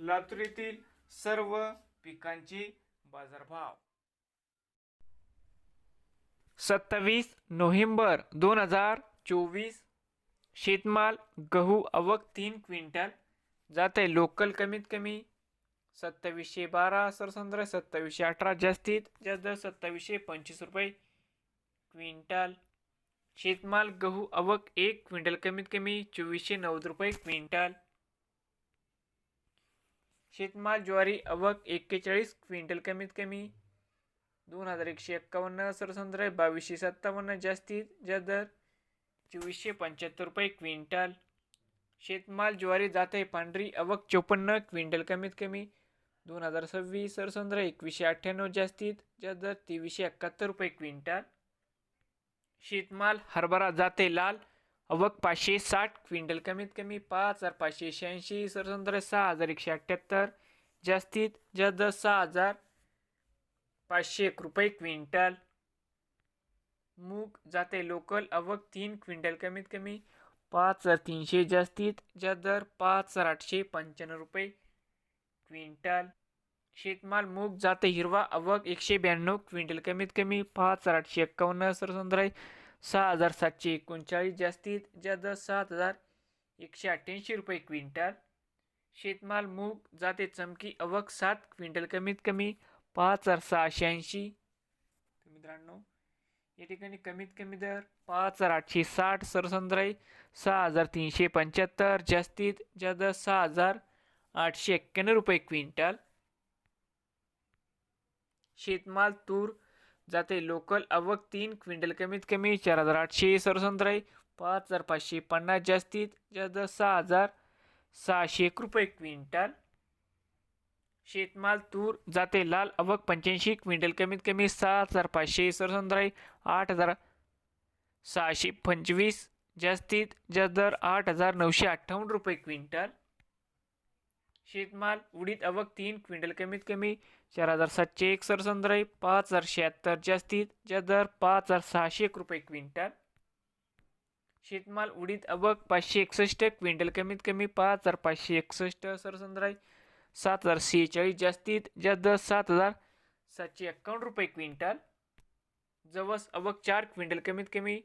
लातूर येथील सर्व पिकांची बाजारभाव. सत्तावीस नोव्हेंबर दोन हजार चोवीस शेतमाल गहू अवक तीन क्विंटल जाते लोकल कमीत कमी सत्तावीसशे बारा सरसंद्र सत्तावीसशे अठरा जास्तीत जास्त सत्तावीसशे पंचवीस रुपये क्विंटल. शेतमाल गहू अवक एक क्विंटल कमीत कमी चोवीसशे नव्वद रुपये क्विंटल. शेतमाल ज्वारी अवक एक्केचाळीस क्विंटल कमीत कमी दोन हजार एकशे एक्कावन्न सरसंद्र बावीसशे सत्तावन्न जास्तीत जास्त दर चोवीसशे पंच्याहत्तर रुपये क्विंटल. शेतमाल ज्वारी जाते पांढरी अवक चोपन्न क्विंटल कमीत कमी दोन हजार सव्वीस सरसंद्र एकवीसशे अठ्ठ्याण्णव जास्तीत जास्त दर तेवीसशे एकाहत्तर रुपये क्विंटल. शेतमाल हरभरा जाते लाल अवक पाचशे साठ क्विंटल कमीत कमी पाच हजार पाचशे शहाऐंशी सरसंद्र सहा हजार एकशे अठ्ठ्याहत्तर जास्तीत जास्त सहा हजार पाचशे एक रुपये क्विंटल. मूग जाते लोकल अवक तीन क्विंटल कमीत कमी पाच हजार तीनशे जास्तीत जास्त दर पाच हजार आठशे पंच्याण्णव रुपये क्विंटल. शेतमाल मूग जाते हिरवा अवक एकशे ब्याण्णव क्विंटल कमीत कमी पाच हजार आठशे एक्कावन्न सरसंद्राई सहा हजार सातशे एकोणचाळीस जास्तीत जास्त सात हजार एकशे अठ्ठ्याऐंशी रुपये क्विंटल. शेतमाल मूग जाते चमकी अवक सात क्विंटल कमीत कमी पाच हजार सहाशे ऐंशी. तर मित्रांनो या ठिकाणी कमीत कमी दर पाच हजार आठशे साठ सरसंद्राई सहा हजार तीनशे पंच्याहत्तर जास्तीत जास्त सहा हजार आठशे एक्क्याण्णव रुपये क्विंटल. शेतमाल तूर जाते. लोकल अवक तीन क्विंटल कमीत कमी चार हजार आठशे सरसंद्राई पाच हजार पाचशे पन्नास जास्तीत जास्त सहा हजार सहाशे एक रुपये क्विंटल. शेतमाल तूर जाते. लाल अवक पंच्याऐंशी क्विंटल कमीत कमी सात हजार पाचशे सरसंद्राई आठ हजार सहाशे पंचवीस जास्तीत जास्त दर आठ हजार नऊशे अठ्ठावन्न रुपये क्विंटल. शेतमाल उडीद अवक तीन क्विंटल कमीत कमी. चार हजार सातशे एक सरसंद्राई पाच हजार शहात्तर जास्तीत ज्या दर पाच हजार सहाशे एक रुपये क्विंटल. शेतमाल उडीद अवक पाचशे एकसष्ट क्विंटल कमीत कमी पाच हजार पाचशे एकसष्ट सरसंद्राई सात हजार सेहेचाळीस जास्तीत जास्त दर सात हजार सातशे एक्कावन्न रुपये क्विंटल. जवस अवक चार क्विंटल कमीत कमी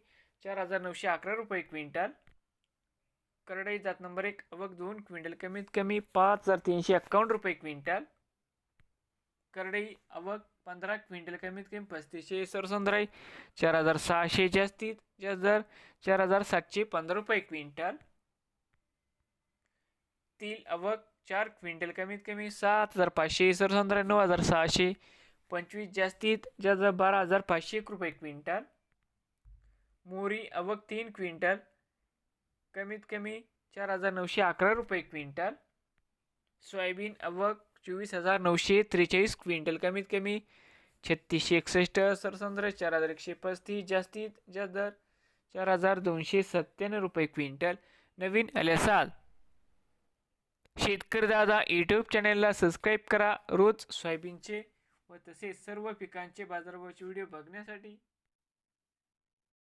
चार हजार नऊशे अकरा रुपये क्विंटल. करडई जात नंबर एक अवक दोन क्विंटल कमीत कमी पाच हजार तीनशे एक्कावन्न रुपये क्विंटल. करडई अवक पंधरा क्विंटल कमीत कमी पस्तीसशे सरसंद्राई चार हजार सहाशे जास्तीत जास्त दर चार हजार सातशे पंधरा रुपये क्विंटल. तील अवक चार क्विंटल कमीत कमी सात हजार पाचशे सरसंद्राई नऊ हजार सहाशे पंचवीस जास्तीत जास्त बारा हजार पाचशे एक रुपये क्विंटल. मोरी अवक तीन क्विंटल कमीत कमी चार हजार नऊशे अकरा रुपये क्विंटल. सोयाबीन अवक चोवीस हजार नऊशे त्रेचाळीस क्विंटल. कमीत कमी छत्तीसशे एकसष्ट सरसंद्र चार हजार एकशे पस्तीस जास्तीत जास्त दर चार हजार दोनशे सत्त्याण्णव रुपये क्विंटल. नवीन आल्यासाल शेतकरी दादा यूट्यूब चॅनलला सबस्क्राईब करा. रोज सोयाबीनचे व तसेच सर्व पिकांचे बाजारभावाचे व्हिडिओ बघण्यासाठी